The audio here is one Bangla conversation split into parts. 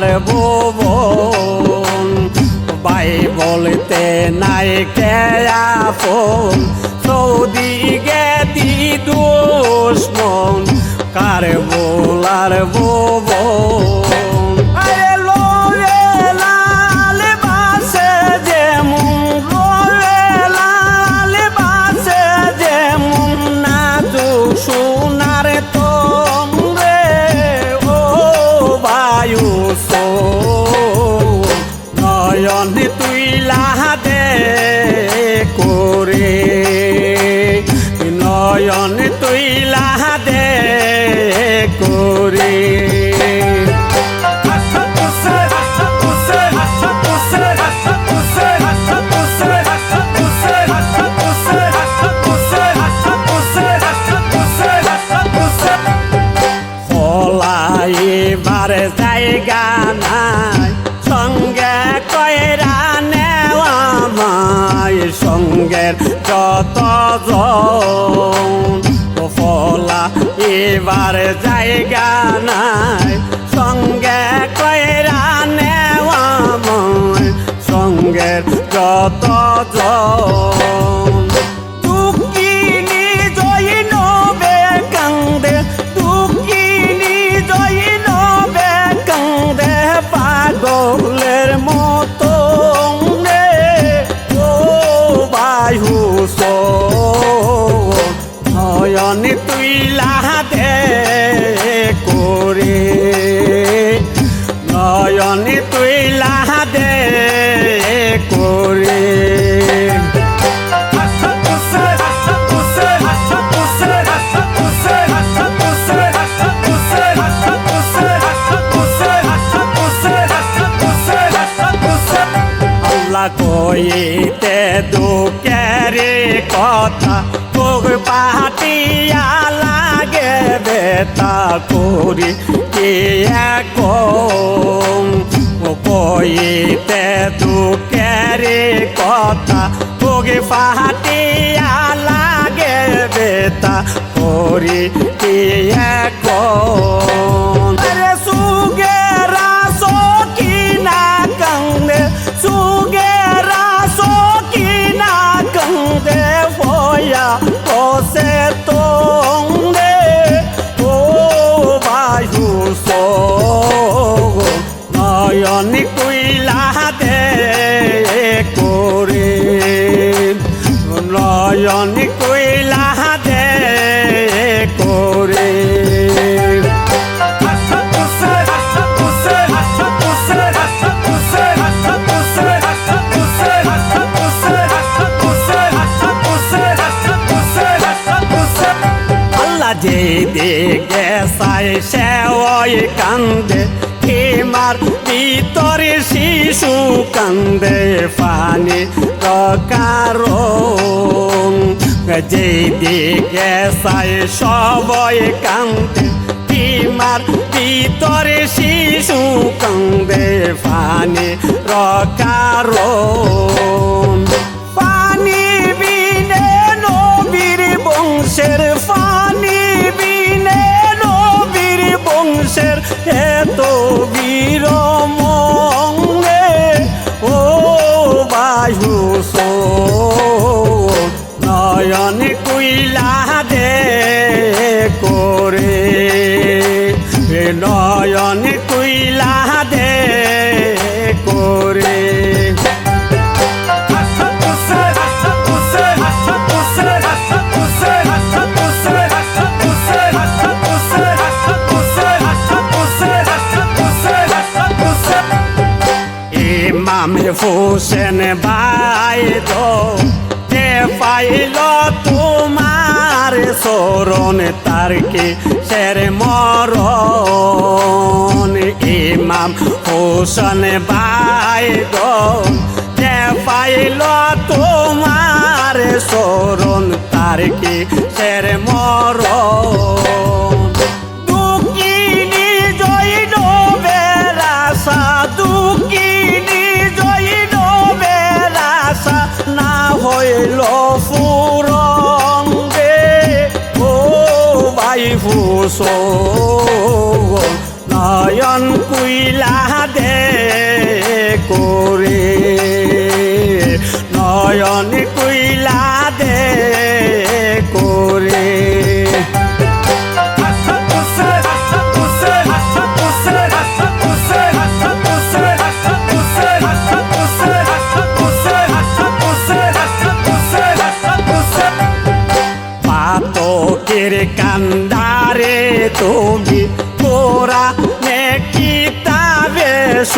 আর ভুবন বাই বলতে নাই কে আপন। সৌদি গেদি দুশ্মন। কার বোলার ভুবন এবার জায়গা নাই। সঙ্গে কয়রা নেওয়া সঙ্গে যত জন। আল্লাহ কইতে দুঃখেরে কথা। তোর পাহাটিয়া লাগে বেতা করি, কে কইতে দুঃখেরে কথা। তোকে পাহাটিয়া লাগে বেতা করি, কে এখন সে ওই কান্দে হিমার ভিতরে শিশু কান্দে পানি কারণ যে দিকে সাই সবই কান্দে হিমার ভিতরে শিশু কান্দে পানি কারণ পানি বিনে নবীর বংশের হোসেন ভাই তো, কে পাইল তোমার সরণ তার কি শের মরণ? ইমাম হোসেন ভাই তো, কে পাইল তোমার সরণ তার কি শের মরণ? হইল ফুরন রে ও ভাই ফুসো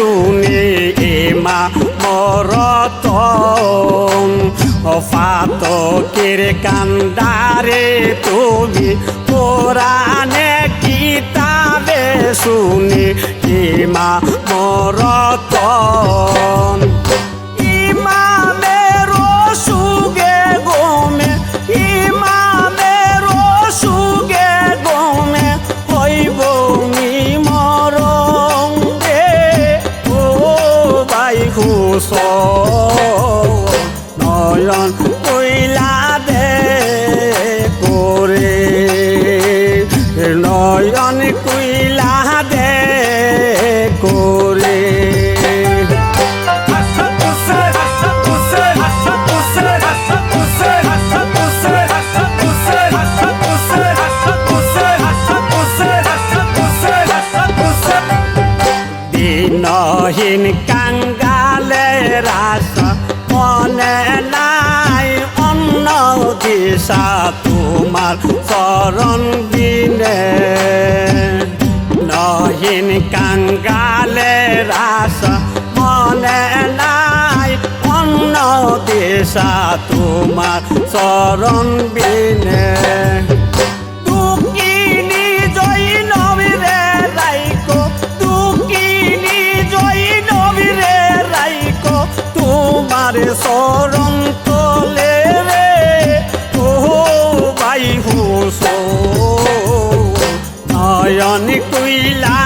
শুনি এমা মরত ও পাতকের কান্দারে তুমি তোরা নে কিতাবে শুনি এমা মরত মনে নাই, অন্য দিশা তোমার চরণ দিনে নহীন কাঙ্গালে রাস মনে নাই, অন্য দিশা তোমার চরণ বিনে তলে তোলে রে। ও বাই হুস নয়ন কুইলা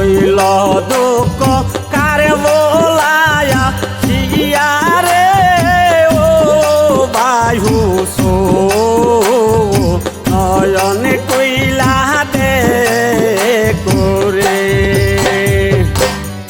谁拿刀？